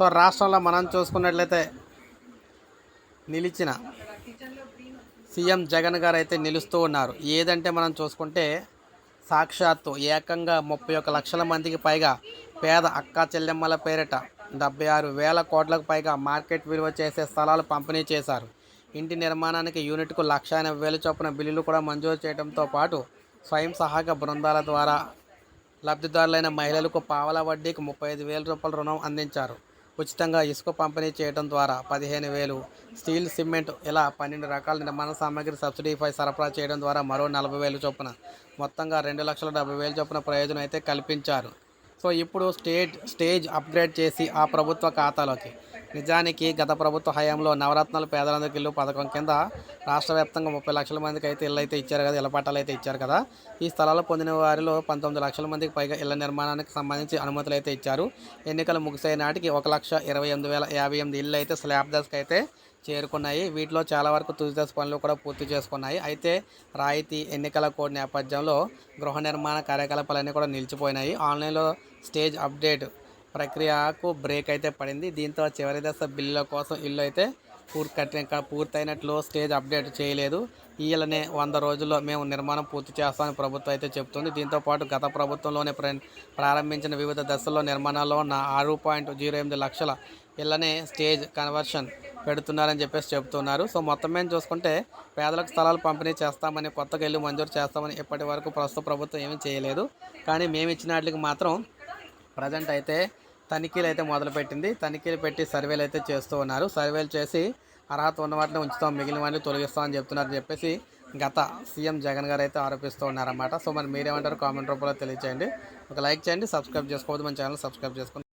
So రాష్ట్రంలో మనం చూసుకున్నట్లయితే నిలిచిన సీఎం జగన్ గారు అయితే నిలుస్తూ ఉన్నారు. ఏదంటే మనం చూసుకుంటే సాక్షాత్తు ఏకంగా ముప్పై ఒక్క లక్షల మందికి పైగా పేద అక్క చెల్లెమ్మల పేరిట డెబ్బై ఆరు వేల కోట్లకు పైగా మార్కెట్ విలువ చేసే స్థలాలు పంపిణీ చేశారు. ఇంటి నిర్మాణానికి యూనిట్కు లక్ష ఎనభై చొప్పున బిల్లులు కూడా మంజూరు చేయడంతో పాటు స్వయం సహాయక బృందాల ద్వారా లబ్ధిదారులైన మహిళలకు పావల వడ్డీకి ముప్పై ఐదు వేల రూపాయల రుణం అందించారు. ఉచితంగా ఇసుక పంపిణీ చేయడం ద్వారా పదిహేను వేలు స్టీల్ సిమెంట్ ఇలా పన్నెండు రకాల నిర్మాణ సామాగ్రి సబ్సిడీపై సరఫరా చేయడం ద్వారా మరో నలభై వేలు చొప్పున మొత్తంగా రెండు లక్షల డెబ్బై వేలు చొప్పున ప్రయోజనం అయితే కల్పించారు. సో ఇప్పుడు స్టేట్ స్టేజ్ అప్గ్రేడ్ చేసి ఆ ప్రభుత్వ ఖాతాలోకి. నిజానికి గత ప్రభుత్వ హయాంలో నవరత్నాలు పేదలందరికీ ఇల్లు పథకం కింద రాష్ట్ర వ్యాప్తంగా ముప్పై లక్షల మందికి అయితే ఇల్లు అయితే ఇచ్చారు కదా ఇళ్ళ పట్టాలు అయితే ఇచ్చారు కదా. ఈ స్థలాలు పొందిన వారిలో పంతొమ్మిది లక్షల మందికి పైగా ఇళ్ళ నిర్మాణానికి సంబంధించి అనుమతులు అయితే ఇచ్చారు. ఎన్నికలు ముగిసే నాటికి ఒక లక్ష ఇరవై ఎనిమిది వేల యాభై ఎనిమిది ఇళ్ళు అయితే స్లాబ్ దశకు అయితే చేరుకున్నాయి. వీటిలో చాలా వరకు తుది దశ పనులు కూడా పూర్తి చేసుకున్నాయి. అయితే రాయితీ ఎన్నికల కోడ్ నేపథ్యంలో గృహ నిర్మాణ కార్యకలాపాలన్నీ కూడా నిలిచిపోయినాయి. ఆన్లైన్లో స్టేజ్ అప్డేట్ ప్రక్రియకు బ్రేక్ అయితే పడింది. దీంతో చివరి దశ బిల్లుల కోసం ఇల్లు అయితే పూర్తి కట్టిన పూర్తయినట్లు స్టేజ్ అప్డేట్ చేయలేదు. ఈయలనే వంద రోజుల్లో మేము నిర్మాణం పూర్తి చేస్తామని ప్రభుత్వం అయితే చెప్తుంది. దీంతో పాటు గత ప్రభుత్వంలోనే ప్ర- ప్రారంభించిన వివిధ దశల్లో నిర్మాణాల్లో ఉన్న ఆరు పాయింట్ జీరో ఎనిమిది లక్షల ఇళ్ళనే స్టేజ్ కన్వర్షన్ పెడుతున్నారని చెప్పేసి చెబుతున్నారు సో మొత్తం మీద చూసుకుంటే పేదలకు స్థలాలు పంపిణీ చేస్తామని కొత్తగా ఇల్లు మంజూరు చేస్తామని ఇప్పటి వరకు ప్రస్తుత ప్రభుత్వం ఏమీ చేయలేదు. కానీ మేము ఇచ్చిన వాటికి మాత్రం ప్రజెంట్ అయితే తనిఖీలు అయితే మొదలుపెట్టింది. తనిఖీలు పెట్టి సర్వేలు అయితే చేస్తూ ఉన్నారు. సర్వేలు చేసి అర్హత ఉన్న వాటిని ఉంచుతాం మిగిలిన వాటిని తొలగిస్తామని చెప్తున్నారని చెప్పేసి గత సీఎం జగన్ గారు అయితే ఆరోపిస్తూ ఉన్నారన్నమాట. సో మరి మీరేమంటారు కామెంట్ రూపంలో తెలియచేయండి. ఒక లైక్ చేయండి సబ్స్క్రైబ్ చేసుకోవద్దు. మన ఛానల్ సబ్స్క్రైబ్ చేసుకోండి.